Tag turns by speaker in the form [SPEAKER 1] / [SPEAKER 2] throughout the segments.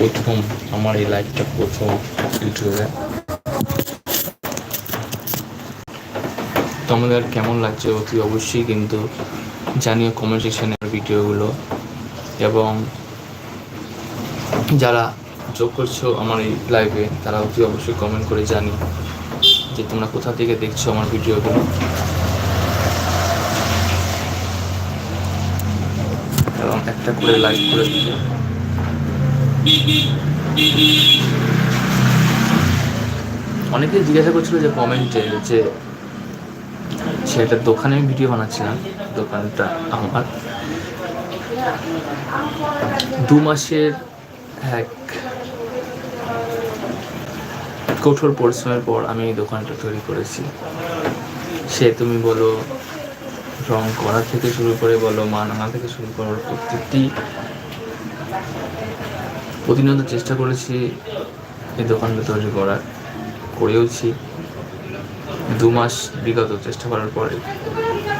[SPEAKER 1] প্রথম আমার এই লাইভটা প্রথম ইউটিউবে তোমাদের কেমন লাগছে অতি অবশ্যই কিন্তু জানিও কমেন্ট সেকশনের ভিডিওগুলো। এবং যারা যোগ করছ আমার এই লাইভে তারা অতি অবশ্যই কমেন্ট করে জানি যে তোমরা কোথা থেকে দেখছ আমার ভিডিওগুলো। এবং একটা করে লাইক করে দিও। অনেকে জিজ্ঞাসা করছিল যে কমেন্টে যে সেটা দোকানে আমি ভিডিও বানাচ্ছিলাম, দোকানটা আমার। দু মাসের এক কঠোর পরিশ্রমের পর আমি এই দোকানটা তৈরি করেছি। সে তুমি বলো, রং করা থেকে শুরু করে বলো, মান আনা থেকে শুরু করো প্রত্যেকটি প্রতিনিয়ত চেষ্টা করেছি, এই দোকানটা তৈরি করার, করেওছি। দু মাস বিগত চেষ্টা করার পরে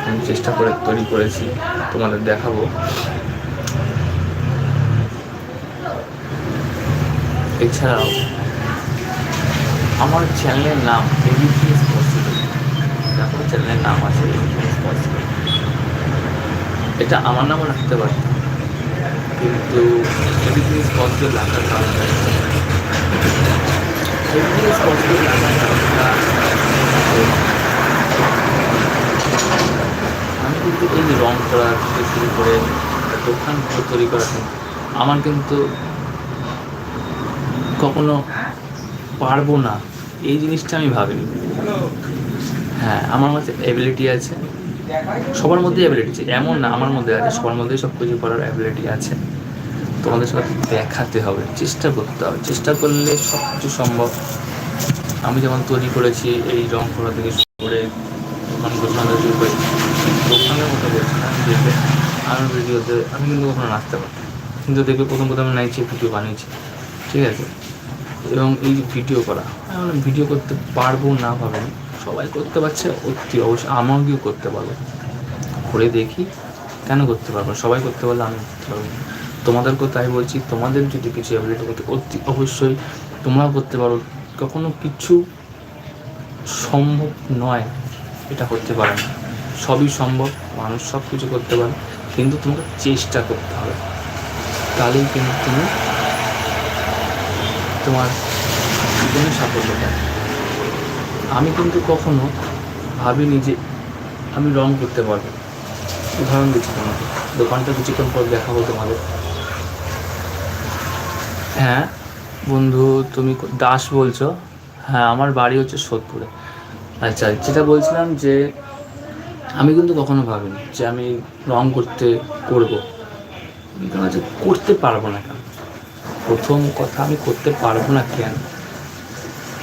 [SPEAKER 1] আমি চেষ্টা করে তৈরি করেছি, তোমাদের দেখাবো। এছাড়াও, আমার চ্যানেলের নাম এবিপি পসিবল দেখো চ্যানেলের নাম আছে এটা আমার নামও রাখতে পারতাম। কিন্তু এবিপি পসিবল রাখার কারণে এবিপি পসিবল রাখার কারণটা আমি কিন্তু এই যে রং করা থেকে শুরু করে দোকান তৈরি করা আমার কিন্তু কখনো পারব না। এই জিনিসটা আমি ভাবিনি। হ্যাঁ আমার মধ্যে অ্যাবিলিটি আছে। সবার মধ্যেই অ্যাবিলিটি এমন না, আমার মধ্যে আছে, সবার মধ্যেই সব কিছু করার অ্যাবিলিটি আছে। তোমাদের সাথে দেখাতে হবে, চেষ্টা করতে হবে। চেষ্টা করলে সব কিছু সম্ভব। আমি যেমন তৈরি করেছি, এই রং করা থেকে শুরু করে দোকান গোছানো শুরু করে, দোকানের মতো বলছিলাম দেখবে আমার ভিডিওতে, আমি কিন্তু কখনো নাচতে পারতাম কিন্তু দেখবে প্রথম প্রথম নাইচে ভিডিও বানিয়েছি, ঠিক আছে? এবং এই ভিডিও করা ভিডিও করতে পারব না ভাবেন। সবাই করতে পারছে, অতি অবশ্যই আমাকেও করতে পারব করে দেখি কেন করতে পারব? সবাই করতে পারলে আমি করতে পারব। তোমাদেরকেও তাই বলছি, তোমাদের যদি কিছু অ্যাবিলিটি থাকে, অতি অবশ্যই তোমরাও করতে পারো কখনো কিছু সম্ভব নয়, এটা করতে পারে না সবই সম্ভব, মানুষ সব কিছু করতে পারে, কিন্তু তোমাকে চেষ্টা করতে হবে তাহলেই কিন্তু তুমি তোমার জীবনে সাফল্য পাবে আমি কিন্তু কখনো ভাবিনি যে আমি রং করতে পারব। উদাহরণ দিচ্ছি তোমাকে। দোকানটা কিছুক্ষণ পর দেখাবো তোমাদের। হ্যাঁ বন্ধু, তুমি দাস বলছো। হ্যাঁ আমার বাড়ি হচ্ছে সোদপুরে। আচ্ছা যেটা বলছিলাম যে আমি কিন্তু কখনো ভাবিনি যে আমি রং করতে করব। হচ্ছে করতে পারব না কেন? প্রথম কথা, আমি করতে পারব না কেন?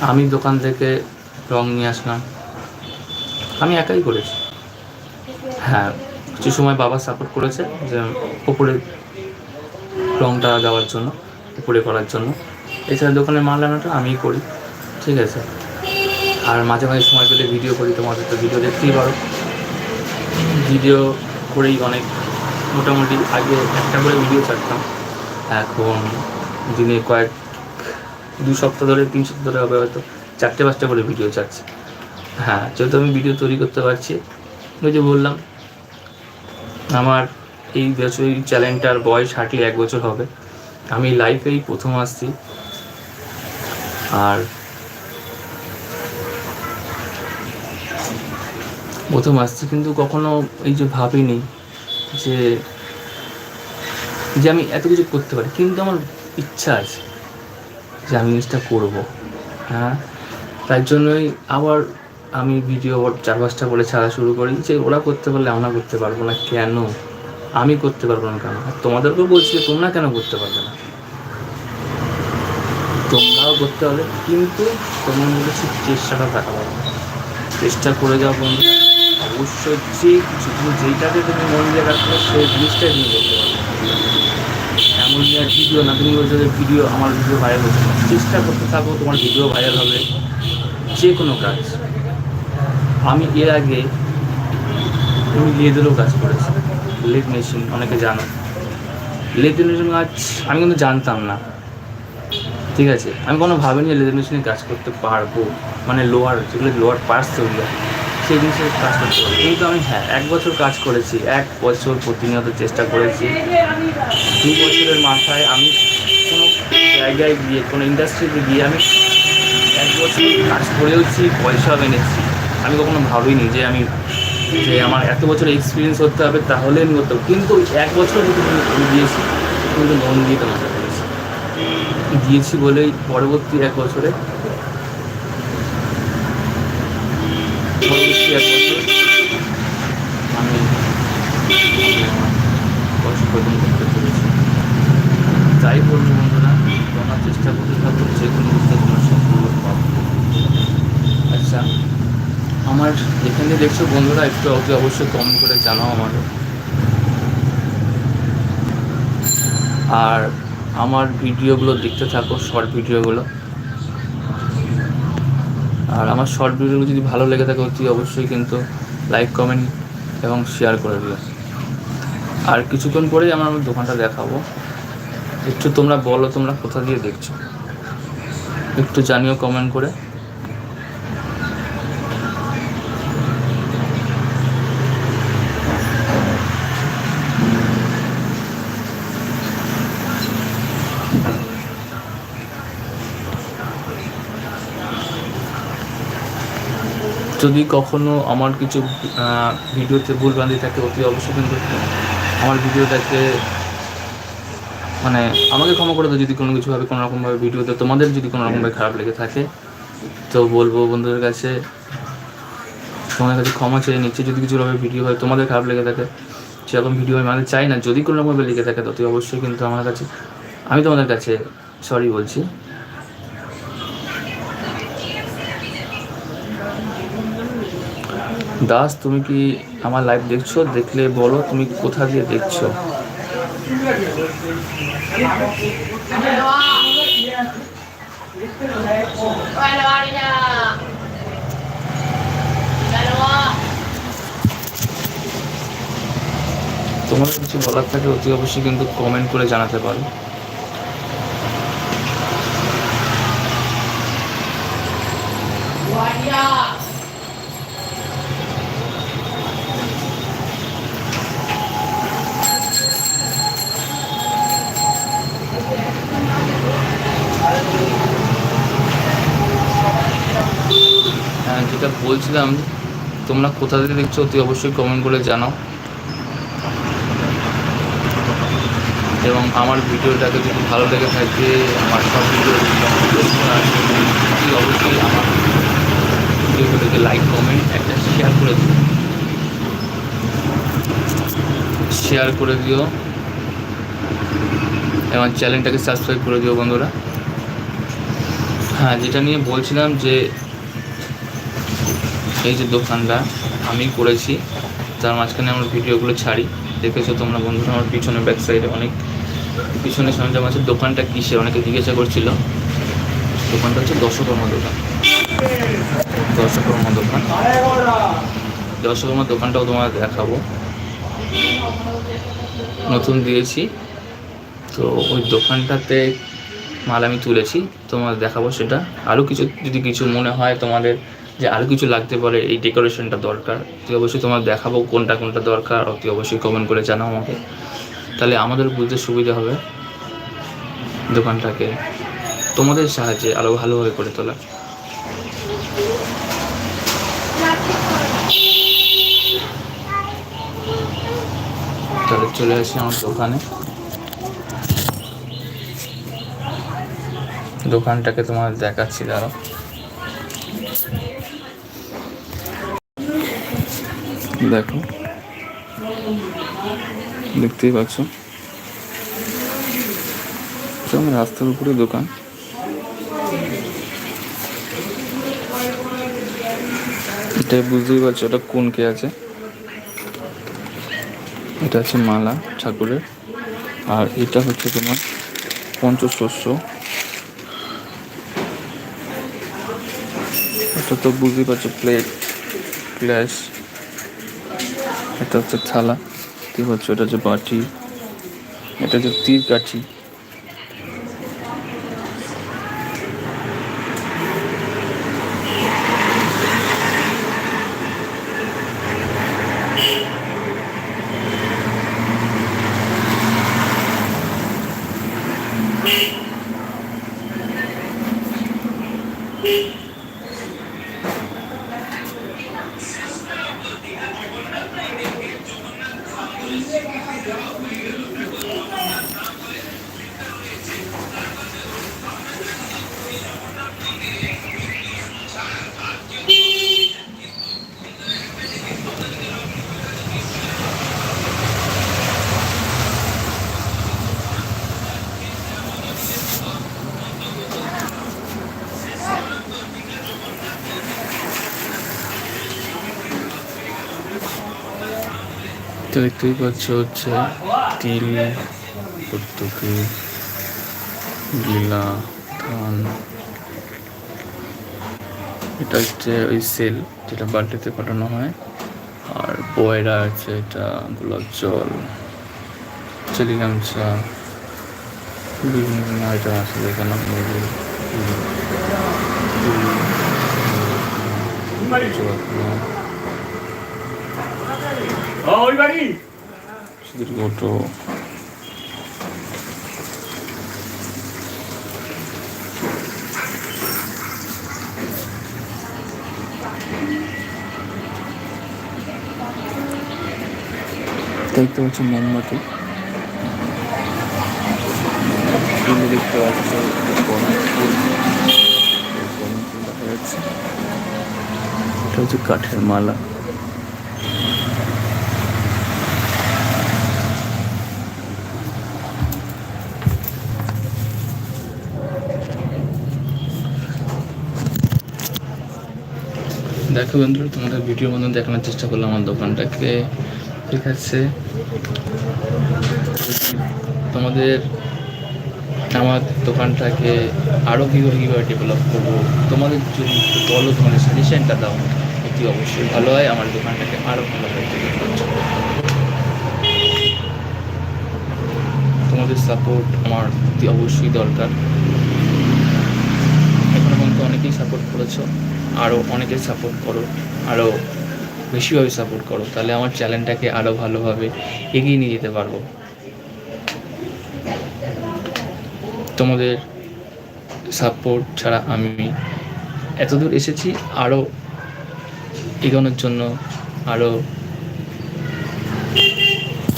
[SPEAKER 1] আমি দোকান থেকে রং নিয়ে আসলাম। আমি একাই করেছি। হ্যাঁ কিছু সময় বাবা সাপোর্ট করেছে যে ওপরে রংটা দেওয়ার জন্য, উপরে করার জন্য। এছাড়া দোকানের মাল আনাটা আমিই করি, ঠিক আছে? আর মাঝে মাঝে সময় পেলে ভিডিও করি, তোমাদের তো ভিডিও দেখতেই পারো। ভিডিও করেই অনেক, মোটামুটি আগে একটা করে ভিডিও ছাড়তাম। এখন দিনে কয়েক, দু সপ্তাহ ধরে, তিন সপ্তাহ ধরে হবে হয়তো। চারটে পাঁচটা করে ভিডিও ছাড়ছি। হ্যাঁ যেহেতু আমি ভিডিও তৈরি করতে পারছি, ওই যে বললাম, আমার এই বছর চ্যানেলটার বয়স হাঁটলে এক বছর হবে। আমি লাইফেই প্রথম আসছি। আর প্রথম আসছি কিন্তু কখনো এই যে ভাবিনি যে যে আমি এত কিছু করতে পারি। কিন্তু আমার ইচ্ছা আছে যে আমি জিনিসটা করব। হ্যাঁ তার জন্যই আবার আমি ভিডিও চার পাঁচটা করে ছাড়া শুরু করি যে ওরা করতে পারলে আমরা করতে পারব না কেন? আমি করতে পারব না কেন? আর তোমাদেরকেও বলছি যে তোমরা কেন করতে পারবে না? তোমরাও করতে হবে, কিন্তু তোমার মধ্যে সেই চেষ্টাটা থাকা লাগবে চেষ্টা করে যাও বন্ধু। অবশ্যই যে কিছু তুমি যেইটাকে তুমি মন দিয়ে রাখবে, সেই জিনিসটাই তুমি করতে পারবে। এমন যে ভিডিও না তুমি বলছো যে ভিডিও আমার ভিডিও ভাইরাল হচ্ছে। চেষ্টা করতে থাকো, তোমার ভিডিও ভাইরাল হবে। যে কোনো কাজ, আমি এর আগে আমি লেদেরও কাজ করেছি। লেদ মেশিন, অনেকে জানো। লেদ মেশিন কাজ আমি কিন্তু জানতাম না। ঠিক আছে, আমি কোনো ভাবিনি লেজার মেশিনে কাজ করতে পারব। মানে লোয়ার যেগুলো লোয়ার পার্টস তৈরি হয়, সেই জিনিসের কাজ করতে পারব। কিন্তু আমি হ্যাঁ এক বছর কাজ করেছি, এক বছর প্রতিনিয়ত চেষ্টা করেছি। দু বছরের মাথায় আমি কোনো জায়গায় গিয়ে, কোনো ইন্ডাস্ট্রিতে গিয়ে আমি বছর কাজ করেওছি, পয়সা এনেছি আমি কখনো ভাবিনি যে আমি, যে আমার এত বছর এক্সপিরিয়েন্স হতে হবে, তাহলে আমি করতে। কিন্তু এক বছর যদি আমি দিয়েছি। কিন্তু মন দিয়ে কাজটা করেছি দিয়েছি বলেই পরবর্তী এক বছরে, পরবর্তী এক আমি পয়সা প্রদান করতে বলব বন্ধুরা তোমরা যে কোনো সফল আচ্ছা আমার এখানে দেখছ বন্ধুরা, একটু অতি অবশ্যই কমেন্ট করে জানাও আমাকে। আর আমার ভিডিওগুলো দেখতে থাকো শর্ট ভিডিওগুলো। আর আমার শর্ট ভিডিওগুলো যদি ভালো লেগে থাকে, অতি অবশ্যই কিন্তু লাইক কমেন্ট এবং শেয়ার করে দিও। আর কিছুক্ষণ পরেই আমার আমার দোকানটা দেখাবো। একটু তোমরা বলো, তোমরা কোথা দিয়ে দেখছ? একটু জানিও কমেন্ট করে। যদি কখনো আমার কিছু ভিডিওতে ভুল ভ্রান্তি থাকে, অতি অবশ্যই কিন্তু আমার ভিডিওটাকে মানে আমাকে ক্ষমা করে দাও যদি কোনো কিছুভাবে কোনো রকমভাবে ভিডিওতে তোমাদের যদি কোনো রকমভাবে খারাপ লেগে থাকে। তো বলব বন্ধুদের কাছে তোমাদের কাছে ক্ষমা চেয়ে নিচ্ছি। যদি কিছুভাবে ভিডিও হয় তোমাদের খারাপ লেগে থাকে সেরকম ভিডিও আমি মানে চাই না। যদি কোনো রকমভাবে লেগে থাকে তো তুই অবশ্যই কিন্তু আমার কাছে আমি তোমাদের কাছে সরি বলছি। দাস তুমি কি আমার লাইভ দেখছ? দেখলে বলো তুমি কোথা দিয়ে দেখছ? তোমার কিছু বলার থাকে অতি অবশ্যই কিন্তু কমেন্ট করে জানাতে পারো হ্যাঁ যেটা বলছিলাম, তোমরা কোথা থেকে দেখছ অতি অবশ্যই কমেন্ট করে জানাও। এবং আমার ভিডিওটাকে যদি ভালো লেগে থাকে, আমার সব ভিডিও অবশ্যই আমার ভিডিওগুলোকে লাইক কমেন্ট একটা শেয়ার করে দিও। শেয়ার করে দিও। এবং চ্যানেলটাকে সাবস্ক্রাইব করে দিও বন্ধুরা। হ্যাঁ যেটা নিয়ে বলছিলাম যে এই যে দোকানটা আমি করেছি, তার মাঝখানে আমার ভিডিওগুলো ছাড়ি। দেখেছ তোমরা বন্ধুরা আমার পিছনে ব্যাক সাইডে অনেক পিছনে সরঞ্জাম আছে। দোকানটা কিসে অনেকে জিজ্ঞাসা করছিল। দোকানটা হচ্ছে দশকর্মা দোকান। দশকর্মা দোকান। দশকর্মা দোকানটাও তোমার দেখাবো। নতুন দিয়েছি। তো ওই দোকানটাতে মাল আমি তুলেছি তোমার দেখাবো সেটা। আরও কিছু, যদি কিছু মনে হয় তোমাদের যে আরও কিছু লাগতে পারে, এই ডেকোরেশনটা দরকার। তুই অবশ্যই তোমার দেখাবো কোনটা কোনটা দরকার অতি অবশ্যই কমেন্ট করে জানাও আমাকে। তাহলে আমাদের বুঝতে সুবিধা হবে দোকানটাকে। তোমাদের সাহায্যে আরও ভালোভাবে করে তোলা। তাহলে চলে আসি আমার দোকানে। দোকানটাকে তোমার দেখাচ্ছি, দাঁড়াও। দেখো। দেখতেই পাচ্ছ। রাস্তার উপরে দোকান। এটা বুঝতেই পারছ এটা কোন কে আছে? এটা আছে মালা ঠাকুরের। আর এটা হচ্ছে তোমার পঞ্চশস্য। এটা তো বুঝতেই পারছ প্লেট গ্লাস এটা হচ্ছে থালা দেখতে পাচ্ছ এটা হচ্ছে বাটি এটা হচ্ছে তীর কাঠি। তো দেখতেই পাচ্ছ হচ্ছে তিল প্রত্যেকে লীলা ধান। এটা হচ্ছে ওই সেল যেটা বালতিতে পাঠানো হয়। আর বয়রা আছে এটা, গোলাপ জল চেলি গামছা বিভিন্ন আইটেম আছে এখানে মুরগি
[SPEAKER 2] ওই বাড়ি।
[SPEAKER 1] দেখতে পাচ্ছি মোমবাতি দেখতে পাচ্ছি এটা হচ্ছে কাঠের মালা। দেখো বন্ধুরা, তোমাদের ভিডিওর মধ্যে দেখানোর চেষ্টা করলাম আমার দোকানটাকে। ঠিক আছে। তোমাদের আমার দোকানটাকে আরও কীভাবে কীভাবে ডেভেলপ করব? তোমাদের যদি বলো, তোমাদের সাজেশনটা দাও অতি অবশ্যই ভালো হয়, আমার দোকানটাকে আরও ভালোভাবে ডেভেলপ তোমাদের সাপোর্ট আমার অতি অবশ্যই দরকার এখনও পর্যন্ত অনেকেই সাপোর্ট করেছ আরও অনেকে সাপোর্ট করো আরও বেশিভাবে সাপোর্ট করো, তাহলে আমার চ্যানেলটাকে আরও ভালোভাবে এগিয়ে নিয়ে যেতে পারব। তোমাদের সাপোর্ট ছাড়া আমি এতদূর এসেছি আরও এগোনোর জন্য আরও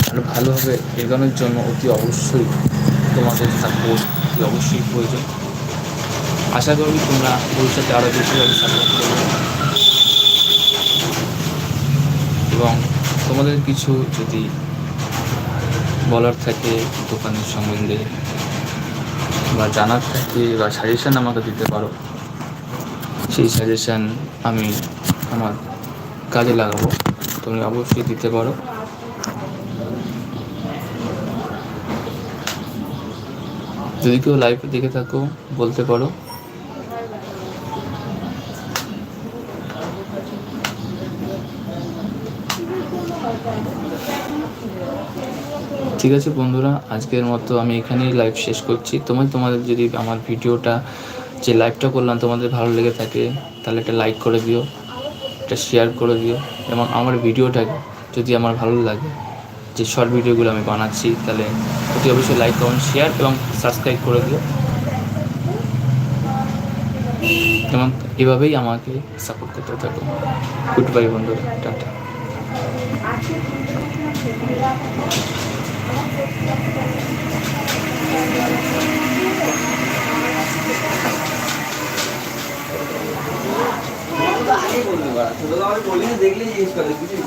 [SPEAKER 1] আরও ভালোভাবে এগোনোর জন্য অতি অবশ্যই তোমাদের সাপোর্ট অবশ্যই প্রয়োজন। আশা করি তোমরা ভবিষ্যতে আরও বেশিভাবে সাপোর্ট করবে। এবং তোমাদের কিছু যদি বলার থাকে দোকানের সম্বন্ধে বা জানার থাকে বা সাজেশান আমাকে দিতে পারো, সেই সাজেশান আমি আমার কাজে লাগাবো। তুমি অবশ্যই দিতে পারো। যদি কেউ লাইভে দেখে থাকো, বলতে পারো। ঠিক আছে বন্ধুরা, আজকের মতো আমি এখানেই লাইভ শেষ করছি। তোমার তোমাদের যদি আমার ভিডিওটা, যে লাইভটা করলাম তোমাদের ভালো লেগে থাকে, তাহলে একটা লাইক করে দিও, একটা শেয়ার করে দিও, এবং আমার ভিডিওটা যদি আমার ভালো লাগে, যে শর্ট ভিডিওগুলো আমি বানাচ্ছি, তাহলে অতি অবশ্যই লাইক কমেন্ট শেয়ার এবং সাবস্ক্রাইব করে দিও। এবং এভাবেই আমাকে সাপোর্ট করতে থাকো। গুড বাই বন্ধুরা, টাটা।
[SPEAKER 3] দেখলেই জিজ্ঞেস করে কিছু